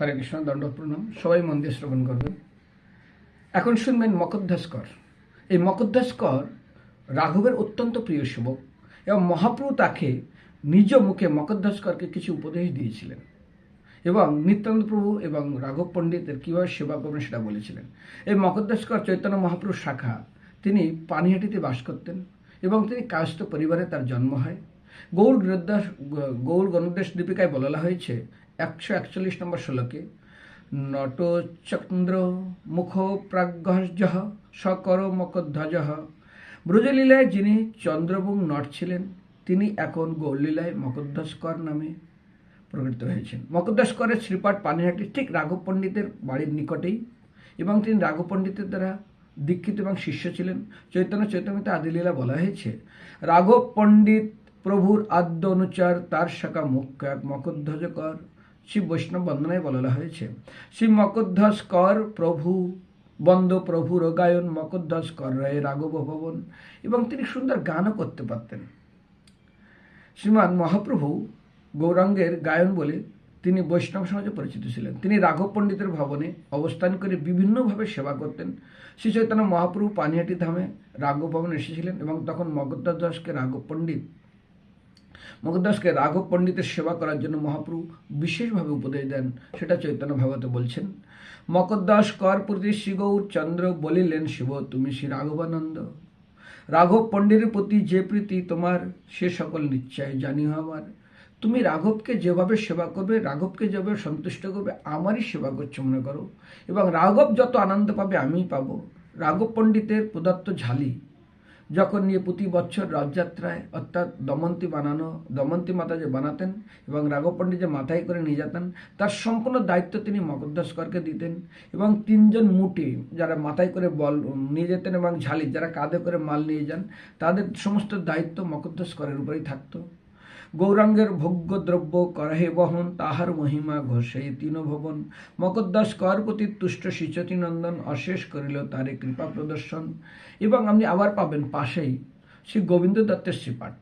হরে কৃষ্ণ দণ্ড প্রণাম সবাই মন দিয়ে শ্রবণ করবেন। এখন শুনবেন মকদ্দাস্কর। এই মকদ্দাস্কর রাঘবের অত্যন্ত প্রিয় সেবক এবং মহাপ্রভু তাকে নিজ মুখে মকদ্দাস্করকে কিছু উপদেশ দিয়েছিলেন এবং নিত্যানন্দ প্রভু এবং রাঘব পণ্ডিতের কীভাবে সেবা করবেন সেটা বলেছিলেন। এই মকদ্দাস্কর চৈতন্য মহাপ্রভুর শাখা, তিনি পানিহাটিতে বাস করতেন এবং তিনি কায়স্থ পরিবারে তার জন্ম হয়। গৌর গৃহদাস গৌর গণদেশ দীপিকায় বলা হয়েছে একশো একচল্লিশ নম্বর শ্লোকে নটচন্দ্র মুখ প্রাজ্ঞজ সকর মকধ্বজ। ব্রজলীলায় যিনি চন্দ্রবং নট ছিলেন তিনি এখন গৌরলীলায় মকদ্দস্কর নামে প্রকৃত হয়েছেন। মকদ্দস্করের শ্রীপাঠ পানিহাটি ঠিক রাঘব পণ্ডিতের বাড়ির নিকটেই এবং তিনি রাঘব পণ্ডিতের দ্বারা দীক্ষিত এবং শিষ্য ছিলেন। চৈতন্য চৈতন্যতে আদিলীলা বলা হয়েছে, রাঘব পণ্ডিত প্রভুর আদ্য অনুচার তার শাখা মুখ্য এক মকধ্বজ কর। শ্রী বৈষ্ণব বন্দনায় বলা হয়েছে, শ্রী মকধ্বজ কর প্রভু, বন্দ প্রভুর গায়ন মকধ্বজ কর রায় রাঘব ভবন। এবং তিনি সুন্দর গানও করতে পারতেন। শ্রীমান মহাপ্রভু গৌরাঙ্গের গায়ন বলে তিনি বৈষ্ণব সমাজে পরিচিত ছিলেন। তিনি রাঘব পণ্ডিতের ভবনে অবস্থান করে বিভিন্নভাবে সেবা করতেন। শ্রী চৈতন্য মহাপ্রভু পানিহাটি ধামে রাঘব ভবনে এসেছিলেন এবং তখন মগদ্দাস দাসকে রাঘব পণ্ডিত মগদাসকে রাঘব পণ্ডিতের সেবা করার জন্য মহাপ্রভু বিশেষভাবে উপদেশ দেন, সেটা চৈতন্য ভাগবত বলছেন। মকদ্দাস কর প্রতি শ্রী গৌর চন্দ্র বলিলেন, শিব, তুমি শ্রী রাঘবানন্দ। রাঘব পণ্ডিতের প্রতি যে প্রীতি তোমার, সে সকল নিশ্চয় জানিও আমার। তুমি রাঘবকে যেভাবে সেবা করবে, রাঘবকে যেভাবে সন্তুষ্ট করবে, আমারই সেবা করছ মনে করো। এবং রাঘব যত আনন্দ পাবে, আমিই পাবো। রাঘব পণ্ডিতের প্রদত্ত ঝালি যখন নিয়ে প্রতি বছর রথযাত্রায় অর্থাৎ দমন্তী বানানো, দমন্তী মাতা যে বানাতেন এবং রাঘব পণ্ডিত যে মাথায় করে নিয়ে যেতেন, তার সম্পূর্ণ দায়িত্ব তিনি মকদ্দাসকরকে দিতেন এবং তিনজন মুটি যারা মাথায় করে বল নিয়ে যেতেন এবং ঝালি, যারা কাঁধে করে মাল নিয়ে যান, তাদের সমস্ত দায়িত্ব মকদ্দাসকরের উপরেই থাকতো। গৌরাঙ্গের ভোগ্য দ্রব্য করাহে বহন, তাহার মহিমা ঘোষে তিন ভবন মকদ্দাস কর প্রতি তুষ্ট সিচতি নন্দন, অশেষ করিল তারে কৃপা প্রদর্শন। এবং আপনি আবার পাবেন পাশেই শ্রী গোবিন্দ দত্তের শ্রীপাঠ।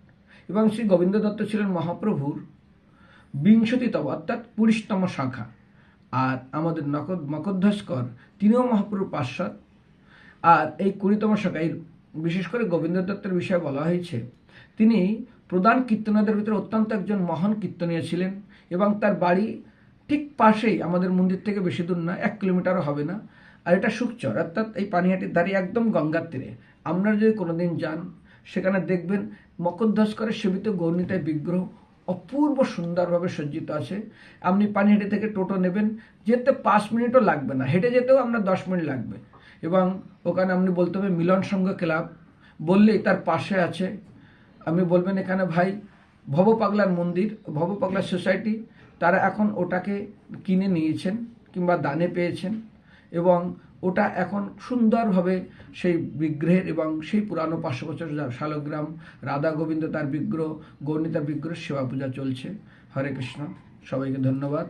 এবং শ্রী গোবিন্দ দত্ত ছিলেন মহাপ্রভুর বিংশতিতম অর্থাৎ কুড়িশতম শাখা। আর আমাদের নকদ মকদ্দাসকর তিনিও মহাপ্রভুর পার্শ্বদ। আর এই কুড়িতম শাখায় বিশেষ করে গোবিন্দ দত্তের বিষয়ে বলা হয়েছে, তিনি প্রধান কীর্তনাদের ভিতরে অত্যন্ত একজন মহান কীর্তনীয় ছিলেন এবং তার বাড়ি ঠিক পাশেই, আমাদের মন্দির থেকে বেশি দূর না এক কিলোমিটারও হবে না। আর এটা সুকচর অর্থাৎ এই পানিহাটির দাঁড়িয়ে একদম গঙ্গার তীরে। আপনারা যদি কোনোদিন যান, সেখানে দেখবেন মকরধ্বস্করের সেবিত গৌরনীতায় বিগ্রহ অপূর্ব সুন্দরভাবে সজ্জিত আছে। আপনি পানিহাটি থেকে টোটো নেবেন, যেতে পাঁচ মিনিটও লাগবে না। হেঁটে যেতেও আপনার দশ মিনিট লাগবে। এবং ওখানে আপনি বলতে হবে মিলন সংঘ ক্লাব, বললেই তার পাশে আছে। আপনি বলবেন এখানে ভাই ভব পাগলার মন্দির ভব পাগলার সোসাইটি, তারা এখন ওটাকে কিনে নিয়েছেন কিংবা দানে পেয়েছেন এবং ওটা এখন সুন্দরভাবে সেই বিগ্রহের এবং সেই পুরানো পাঁচশো বছর শালগ্রাম, রাধা গোবিন্দ তার বিগ্রহ, গৌরী তার বিগ্রহ সেবা পূজা চলছে। হরে কৃষ্ণ, সবাইকে ধন্যবাদ।